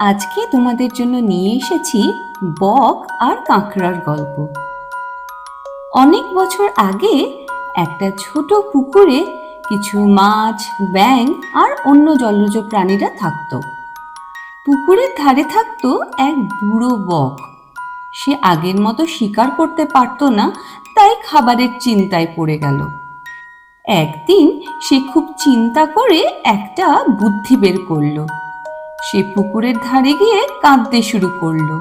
আজকে তোমাদের জন্য নিয়ে এসেছি বক আর কাঁকড়ার গল্প। অনেক বছর আগে একটা ছোট পুকুরে কিছু মাছ, ব্যাঙ আর অন্য জলজ প্রাণীরা থাকতো। পুকুরের ধারে থাকতো এক বুড়ো বক। সে আগের মতো শিকার করতে পারতো না, তাই খাবারের চিন্তায় পড়ে গেল। একদিন সে খুব চিন্তা করে একটা বুদ্ধি বের করল। সে পুকুরের ধারে গিয়ে কাঁদতে শুরু করল।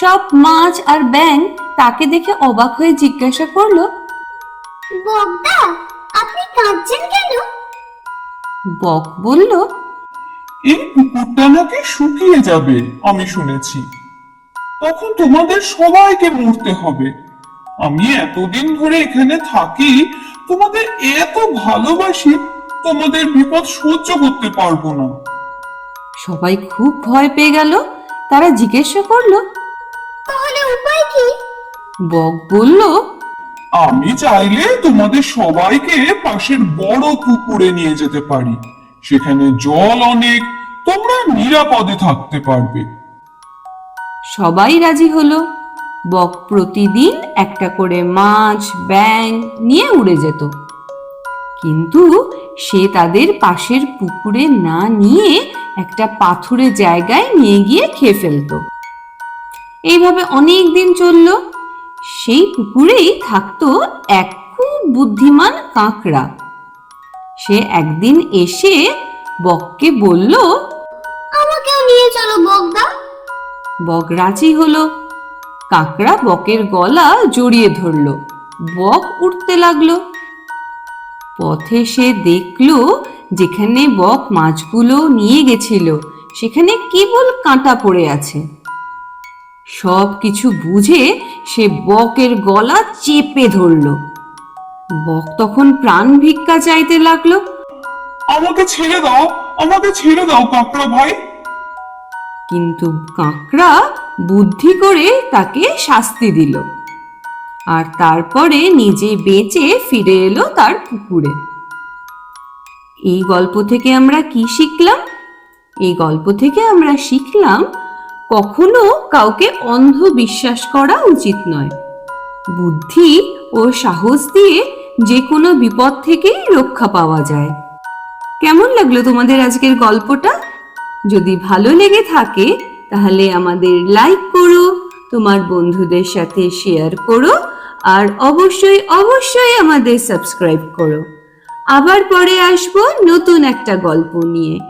সব মাছ আর ব্যাঙ তাকে দেখে অবাক হয়ে জিজ্ঞাসা করল বগদা আপনি কাঁদছেন কেন? বক বলল এই পুকুরটা নাকি শুকিয়ে যাবে আমি শুনেছি। তখন তোমাদের সবাইকে মরতে হবে। আমি এতদিন ধরে এখানে থাকি তোমাদের এত ভালোবাসি তোমাদের বিপদ সহ্য করতে পারব না। সবাই খুব ভয় পেয়ে গেল। তারা জিজ্ঞাসা করল তাহলে উপায় কি? বক বলল আমি চাইলে তোমাদের সবাইকে পাশের বড় পুকুরে নিয়ে যেতে পারি। সেখানে জল অনেক তোমরা নিরাপদে থাকতে পারবে। সবাই রাজি হলো। বক প্রতিদিন একটা করে মাছ ব্যাঙ নিয়ে উড়ে যেত। কিন্তু সে তাদের পাশের পুকুরে না নিয়ে একটা পাথুরে জায়গায় নিয়ে গিয়ে খেয়ে ফেলতো। এইভাবে অনেক দিন চলল। সেই পুকুরেই থাকতো এক খুব বুদ্ধিমান কাঁকড়া। সে একদিন এসে বককে বলল আমাকেও নিয়ে চলো বকদা। বক রাজি হলো। কাঁকড়া বকের গলা জড়িয়ে ধরলো। বক উঠতে লাগল। পথে সে দেখল যেখানে বক মাছগুলো নিয়ে গেছিল সেখানে কেবল কাঁটা পড়ে আছে। সব কিছু বুঝে সে বকের গলা চেপে ধরলো। বক তখন প্রাণ ভিক্ষা চাইতে লাগল। আমাকে ছেড়ে দাও আমাকে ছেড়ে দাও কাকড়া ভাই। কিন্তু কাঁকড়া বুদ্ধি করে তাকে শাস্তি দিল। আর তারপরে নিজে বেঁচে ফিরে এলো তার পুকুরে। এই গল্প থেকে আমরা কি শিখলাম? এই গল্প থেকে আমরা শিখলাম, কখনো কাউকে অন্ধ বিশ্বাস করা উচিত নয়। বুদ্ধি ও সাহস দিয়ে যে কোনো বিপদ থেকেই রক্ষা পাওয়া যায়। কেমন লাগল তোমাদের আজকের গল্পটা? যদি ভালো লেগে থাকে, তাহলে আমাদের লাইক করো, তোমার বন্ধুদের সাথে শেয়ার করো, আর অবশ্যই অবশ্যই আমাদের সাবস্ক্রাইব করো। আবার পরে আসব নতুন একটা গল্প নিয়ে।